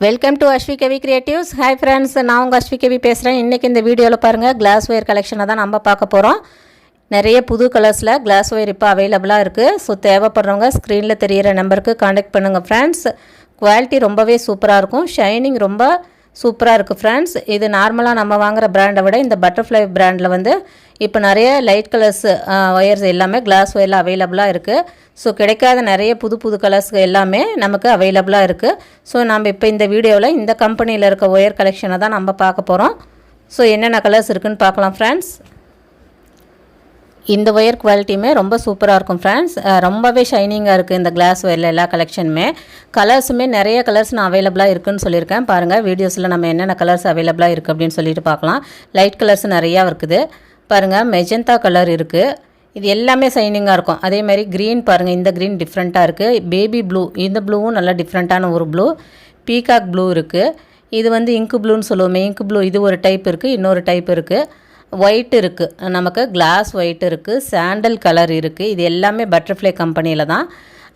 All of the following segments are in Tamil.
Welcome to Ashvi Kavi creatives hi friends நான் உங்கள் அஸ்வி கவி பேசுகிறேன் இன்றைக்கி இந்த வீடியோவில் பாருங்கள் கிளாஸ் ஒயர் கலெக்ஷனை தான் நம்ம பார்க்க போகிறோம் நிறைய புது கலர்ஸில் கிளாஸ் ஒயர் இப்போ அவைலபிளாக இருக்குது ஸோ தேவைப்படுறவங்க ஸ்க்ரீனில் தெரிகிற நம்பருக்கு காண்டாக்ட் பண்ணுங்கள் ஃப்ரெண்ட்ஸ் குவாலிட்டி ரொம்பவே சூப்பராக இருக்கும். ஷைனிங் ரொம்ப சூப்பராக இருக்குது ஃப்ரெண்ட்ஸ் இது நார்மலாக நம்ம வாங்குற பிராண்டை விட இந்த பட்டர்ஃப்ளை பிராண்டில் வந்து இப்போ நிறைய லைட் கலர்ஸ் ஒயர்ஸ் எல்லாமே கிளாஸ் ஒயரில் அவைலபிளாக இருக்குது ஸோ கிடைக்காத நிறைய புது புது கலர்ஸ் எல்லாமே நமக்கு அவைலபிளாக இருக்குது ஸோ நம்ம இப்போ இந்த வீடியோவில் இந்த கம்பெனியில் இருக்க ஒயர் கலெக்ஷனை தான் நம்ம பார்க்க போகிறோம் ஸோ என்னென்ன கலர்ஸ் இருக்குன்னு பார்க்கலாம் ஃப்ரெண்ட்ஸ் இந்த ஒயர் குவாலிட்டியுமே ரொம்ப சூப்பராக இருக்கும் ஃப்ரெண்ட்ஸ் ரொம்பவே ஷைனிங்காக இருக்குது இந்த கிளாஸ் ஒயரில் எல்லா கலெக்ஷனுமே கலர்ஸுமே நிறைய கலர்ஸ் நான் அவைலபிளாக இருக்குதுன்னு சொல்லியிருக்கேன். பாருங்கள் வீடியோஸில் நம்ம என்னென்ன கலர்ஸ் அவைலபிளாக இருக்குது அப்படின்னு சொல்லிட்டு பார்க்கலாம். லைட் கலர்ஸ் நிறையா இருக்குது. பாருங்கள் மெஜந்தா கலர் இருக்குது இது எல்லாமே ஷைனிங்காக இருக்கும். அதே மாதிரி க்ரீன் பாருங்கள் இந்த க்ரீன் டிஃப்ரெண்ட்டாக இருக்குது பேபி ப்ளூ இந்த ப்ளூவும் நல்லா டிஃப்ரெண்ட்டான ஒரு ப்ளூ பீகாக் ப்ளூ இருக்குது இது வந்து இங்கு ப்ளூன்னு சொல்லுவோமே இங்கு ப்ளூ இது ஒரு டைப் இருக்குது இன்னொரு டைப் இருக்குது ஒயிட் இருக்குது நமக்கு கிளாஸ் ஒயிட் இருக்குது சாண்டல் கலர் இருக்குது இது எல்லாமே பட்டர்ஃப்ளை கம்பெனியில் தான்.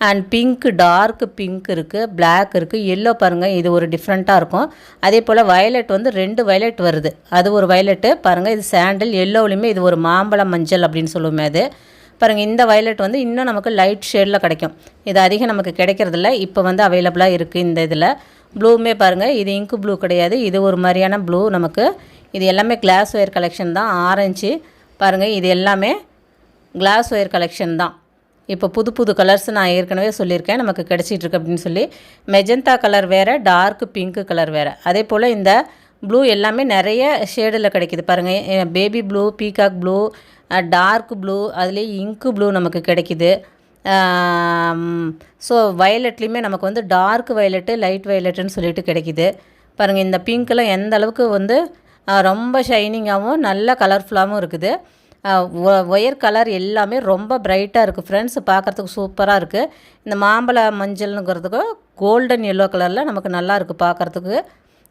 அண்ட் பிங்க் டார்க் பிங்க் இருக்குது பிளாக் இருக்குது எல்லோ பாருங்கள் இது ஒரு டிஃப்ரெண்ட்டாக இருக்கும். அதே போல் வயலட் வந்து ரெண்டு வயலட் வருது. அது ஒரு வயலட்டு பாருங்கள் இது சாண்டல் எல்லோவிலையுமே இது ஒரு மாம்பழம் மஞ்சள் அப்படின்னு சொல்லுவோமே அது. பாருங்கள் இந்த வயலட் வந்து இன்னும் நமக்கு லைட் ஷேடில் கிடைக்கும். இது அதிகம் நமக்கு கிடைக்கிறதில்ல. இப்போ வந்து அவைலபிளாக இருக்குது இந்த இதில். ப்ளூமே பாருங்கள் இது இங்கு ப்ளூ கிடையாது. இது ஒரு மாதிரியான ப்ளூ நமக்கு இது எல்லாமே கிளாஸ் ஒயர் கலெக்ஷன் தான். ஆரஞ்சு பாருங்கள் இது எல்லாமே கிளாஸ் ஒயர் கலெக்ஷன் தான். இப்போ புது புது கலர்ஸ் நான் ஏற்கனவே சொல்லியிருக்கேன். நமக்கு கிடச்சிட்ருக்கு அப்படின்னு சொல்லி. மெஜந்தா கலர் வேறு டார்க் பிங்க் கலர் வேறு. அதே போல் இந்த ப்ளூ எல்லாமே நிறைய ஷேடில் கிடைக்கிது. பாருங்கள் baby blue peacock blue dark blue அதுலேயே இங்கு ப்ளூ நமக்கு கிடைக்கிது. ஸோ வயலட்லேயுமே நமக்கு வந்து டார்க் வயலட்டு லைட் வயலட்டுன்னு சொல்லிட்டு கிடைக்கிது. பாருங்கள் இந்த பிங்க்கெலாம் எந்த அளவுக்கு வந்து ரொம்ப ஷைனிங்காகவும் நல்ல கலர்ஃபுல்லாகவும் இருக்குது. ஒயர் கலர் எல்லாமே ரொம்ப பிரைட்டாக இருக்குது ஃப்ரெண்ட்ஸ் பார்க்குறதுக்கு சூப்பராக இருக்குது இந்த மாம்பழ மஞ்சள்னுங்கிறதுக்கு கோல்டன் எல்லோ கலரில் நமக்கு நல்லா இருக்குது பார்க்குறதுக்கு.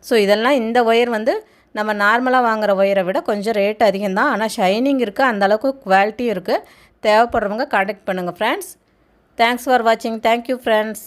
ஸோ இதெல்லாம் இந்த ஒயர் வந்து நம்ம நார்மலாக வாங்குகிற ஒயரை விட கொஞ்சம் ரேட் அதிகம் தான் ஆனால் ஷைனிங் இருக்குது அந்தளவுக்கு குவாலிட்டியும் இருக்குது தேவைப்படுறவங்க காண்டாக்ட் பண்ணுங்கள் ஃப்ரெண்ட்ஸ் தேங்க்ஸ் ஃபார் வாட்சிங் தேங்க்யூ ஃப்ரெண்ட்ஸ்